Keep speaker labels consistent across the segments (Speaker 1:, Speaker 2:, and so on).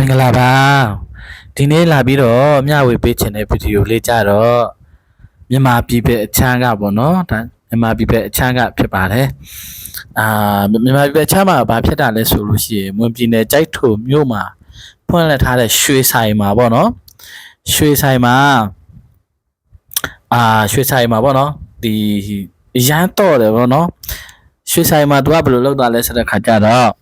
Speaker 1: မင်္ဂလာပါဒီနေ့လာပြီးတော့မျှဝေပေးချင်တဲ့ဗီဒီယိုလေးကြတော့မြန်မာပြည်ပဲအချမ်းကပေါ့နော်ဒါမြန်မာပြည်ပဲအချမ်းကဖြစ်ပါတယ်အာမြန်မာပြည်ပဲအချမ်းမှာဘာဖြစ်တာလဲဆိုလို့ရှိရင်မွန်ပြည်နယ်ကြိုက်ထုံမြို့မှာဖွင့်လှစ်ထားတဲ့ရွှေဆိုင်မှာပေါ့နော်ရွှေဆိုင်မှာအာရွှေဆိုင်မှာပေါ့နော်ဒီရမ်းတော့တယ်ပေါ့နော်ရွှေဆိုင်မှာသူကဘယ်လိုလုပ်တာလဲဆိုတဲ့ခါကျတော့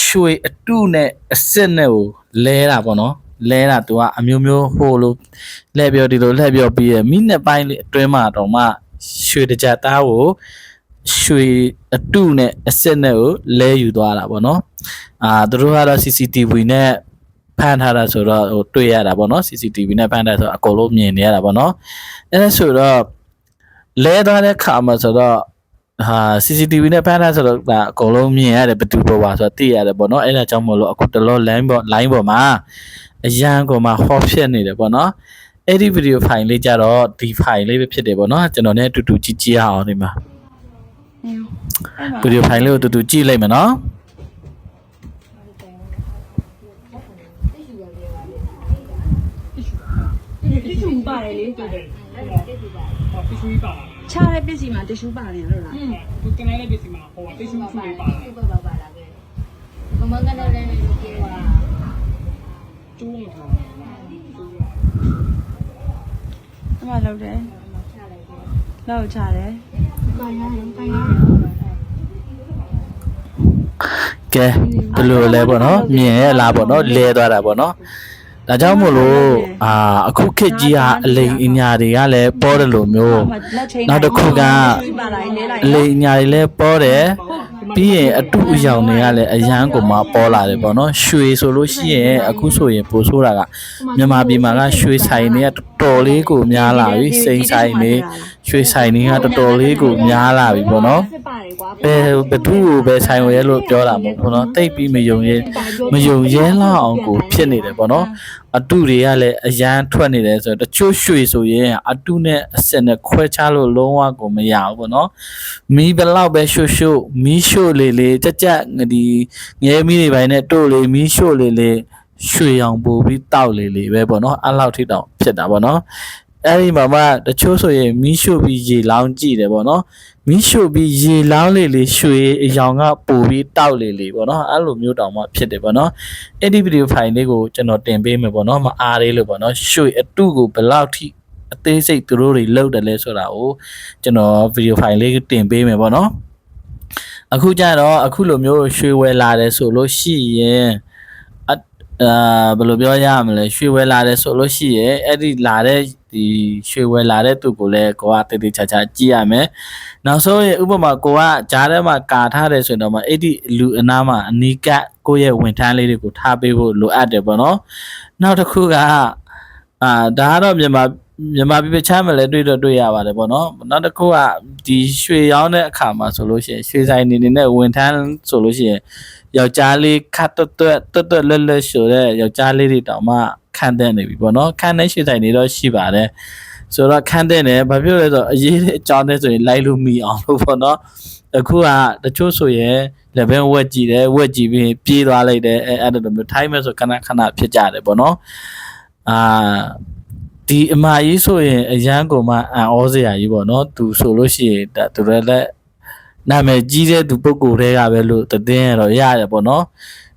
Speaker 1: ရွှေအတုနဲ့အစစ်နဲ့ကိုလဲတာပေါ့နော်လဲတာသူကအမျိုးမျိုးဟိုလိုလှည့်ပြောဒီလိုလှည့်ပြောပြီးရမိနစ်ပိုင်းလေးအတွင်းမှာတော့မှရွှေတစ်ကြက်သားကိုရွှေအတုနဲ့အစစ်နဲ့ကိုလဲယူသွားတာပေါ့နော်အာသူတို့ကတော့ CCTV နဲ့ဖမ်းထားတာဆိုတော့ဟိုတွေ့ရတာပေါ့နော် CCTV နဲ့ဖမ်းထားဆိုတော့အကုန်လုံးမြင်နေရတာပေါ့နော်အဲဒါဆိုတော့လဲသွားတဲ့ခါမှာဆိုတော့ ဟာ CCTV နဲ့ဖမ်းထားဆိုတော့ဒါအကုန်လုံးမြင်ရတယ်ဘယ်သူပေါ်ပါဆိုတော့သိရတယ်ပေါ့နော်အဲ့ဒါကြောင့်မလို့အခုတလော line ပေါ် line ပေါ်မှာအရန်ကိုမှ hot ဖြစ်နေတယ်ပေါ့နော်အဲ့ဒီ video file လေးကြတော့ဒီ file လေးပဲဖြစ်တယ်ပေါ့နော်ကျွန်တော်လည်းအတူတူကြည့်ကြည့်ရအောင်ဒီမှာ video file လေးကိုအတူတူကြည့်လိုက်မယ်နော်
Speaker 2: တ िश ူပါတယ်လေတူတယ်
Speaker 3: ဟောတ िश ူကြီးပါလား
Speaker 2: ချားတဲ့ပစ္စည်းမှာတ िश ူပါတယ်လို့လား
Speaker 3: อืมသူကနိုင်တဲ့ပစ္စည်းမှာဟောတ िश ူချူကြီးပါလား
Speaker 4: super ba ba la ke mama ka na le le ke wa
Speaker 3: ကျိုးမထောင်
Speaker 2: အမလောက်တယ်လောက်ချတယ်
Speaker 4: ka ya ka ya
Speaker 1: ကဲဘယ်လိုလဲပေါ့နော်မြင်ရလားပေါ့နော်လဲသွားတာပေါ့နော် ဒါကြောင့်မို့လို့အာအခုခေတ်ကြီးဟာအလိမ်အညာတွေကလည်းပေါ်တယ်လို့မျိုး
Speaker 2: လက်ချိန်
Speaker 1: နောက်တစ်ခုက
Speaker 2: ပါလိုက်နေလိုက်
Speaker 1: အလိမ်အညာတွေလည်းပေါ်တယ်ပြီးရင်အတူအယောင်တွေကလည်းအရန်ကိုမှပေါ်လာတယ်ပေါ့နော်ရွှေဆိုလို့ရှိရင်အခုဆိုရင်ပိုဆိုးတာကမြန်မာပြည်မှာကရွှေဆိုင်တွေက တော်လေးကိုများလာပြီစိန်ဆိုင်နေရွှေဆိုင်နေကတော်တော်လေးကိုများလာပြီပေါ့နော်ဘယ်ဘသူ့ကိုပဲဆိုင်ဝဲလို့ပြောတာမဟုတ်ဘူးနော်တိတ်ပြီးမယုံရဲမယုံရဲလောက်အောင်ကိုဖြစ်နေတယ်ပေါ့နော်အတုတွေကလည်းအရန်ထွက်နေတယ်ဆိုတော့တချို့ရွှေဆိုရင်အတုနဲ့အစင်နဲ့ခွဲခြားလို့လုံးဝကိုမရဘူးပေါ့နော်မီးဘလောက်ပဲရှို့ရှို့မီးရှို့လေလေကြက်ကြက်ဒီငဲမီးတွေပိုင်းနဲ့တို့လေမီးရှို့လေလေ ရွှေအောင်ပို့ပြီးတောက်လေးလေးပဲပေါ့နော်အဲ့လောက်ထိတောင်ဖြစ်တာပေါ့နော်အဲ့ဒီမှာမှတချို့ဆိုရင်မီးရှို့ပြီးရေလောင်းကြည့်တယ်ပေါ့နော်မီးရှို့ပြီးရေလောင်းလေလေရွှေအယောင်ကပို့ပြီးတောက်လေလေပေါ့နော်အဲ့လိုမျိုးတောင်မှဖြစ်တယ်ပေါ့နော်အဲ့ဒီဗီဒီယိုဖိုင်လေးကိုကျွန်တော်တင်ပေးမယ်ပေါ့နော်မအားသေးလို့ပေါ့နော်ရွှေအတုကိုဘယ်လောက်ထိအသေးစိတ်သူတို့တွေလောက်တယ်လဲဆိုတာကိုကျွန်တော်ဗီဒီယိုဖိုင်လေးတင်ပေးမယ်ပေါ့နော်အခုကျတော့အခုလိုမျိုးရွှေဝယ်လာတယ်ဆိုလို့ရှိရင် အအာဘယ်လိုပြောရမလဲရွှေဝယ်လာတယ်ဆိုလို့ရှိရင်အဲ့ဒီလာတဲ့ဒီရွှေဝယ်လာတဲ့သူကိုလည်းကိုကတေးသေးချာချာကြည့်ရမယ်နောက်ဆုံးရင်ဥပမာကိုကဂျားထဲမှာကာထားတယ်ဆိုရင်တော့မှအဲ့ဒီလူအနားမှာအနီးကပ်ကိုယ့်ရဲ့ဝန်ထမ်းလေးတွေကိုထားပေးဖို့လိုအပ်တယ်ပေါ့နော်နောက်တစ်ခုကအာဒါကတော့မြန်မာ မြန်မာပြည်ပချမ်းမလဲတွေ့တော့တွေ့ရပါတယ်ပေါ့နော်နောက်တစ်ခုကဒီရွှေရောင်းတဲ့အခါမှာဆိုလို့ရှိရင်ရွှေဆိုင်နေနေနဲ့ဝန်ထမ်းဆိုလို့ရှိရင်ယောက်ျားလေးခတ်တွတ်တွတ်တွတ်တွတ်လွတ်လွတ်ရှိုတဲ့ယောက်ျားလေးတွေတောင်မှခံတဲ့နေပြီပေါ့နော်ခံတဲ့ရွှေဆိုင်တွေတော့ရှိပါတယ်ဆိုတော့ခံတဲ့နေဘာဖြစ်လဲဆိုတော့အရေးအကြောင်းနဲ့ဆိုရင်လိုက်လို့မိအောင်လို့ပေါ့နော်အခုကတချို့ဆိုရင်လည်းဘယ်ဝက်ကြည့်တယ်ဝက်ကြည့်ပြီးပြေးသွားလိုက်တယ်အဲအဲ့လိုမျိုးထိုင်းမဲ့ဆိုခဏခဏဖြစ်ကြတယ်ပေါ့နော်အာ ဒီအမကြီးဆိုရင်အရန်ကိုမှအံ့ဩစရာကြီးပေါ့နော်သူဆိုလို့ရှိရင်ဒါသူလည်းလည်းနာမည်ကြီးတဲ့သူပုဂ္ဂိုလ်တွေကပဲလို့တည်င်းရတော့ရတယ်ပေါ့နော်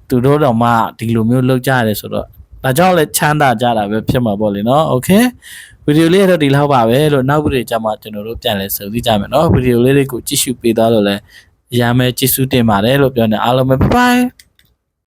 Speaker 1: သူတို့တော့မှဒီလိုမျိုးလုပ်ကြရတယ်ဆိုတော့ဒါကြောင့်လည်းချမ်းသာကြတာပဲဖြစ်မှာပေါ့လေနော်โอเคဗီဒီယိုလေးကတော့ဒီလောက်ပါပဲလို့နောက်ဗီဒီယိုကြမှာကျွန်တော်တို့ပြန်လဲဆုံကြည့်ကြမယ်နော်ဗီဒီယိုလေးတွေကိုကြည့်ရှုပေးသားလို့လည်းအများမဲကြည့်ရှုတင်ပါတယ်လို့ပြောနေအားလုံးပဲ bye bye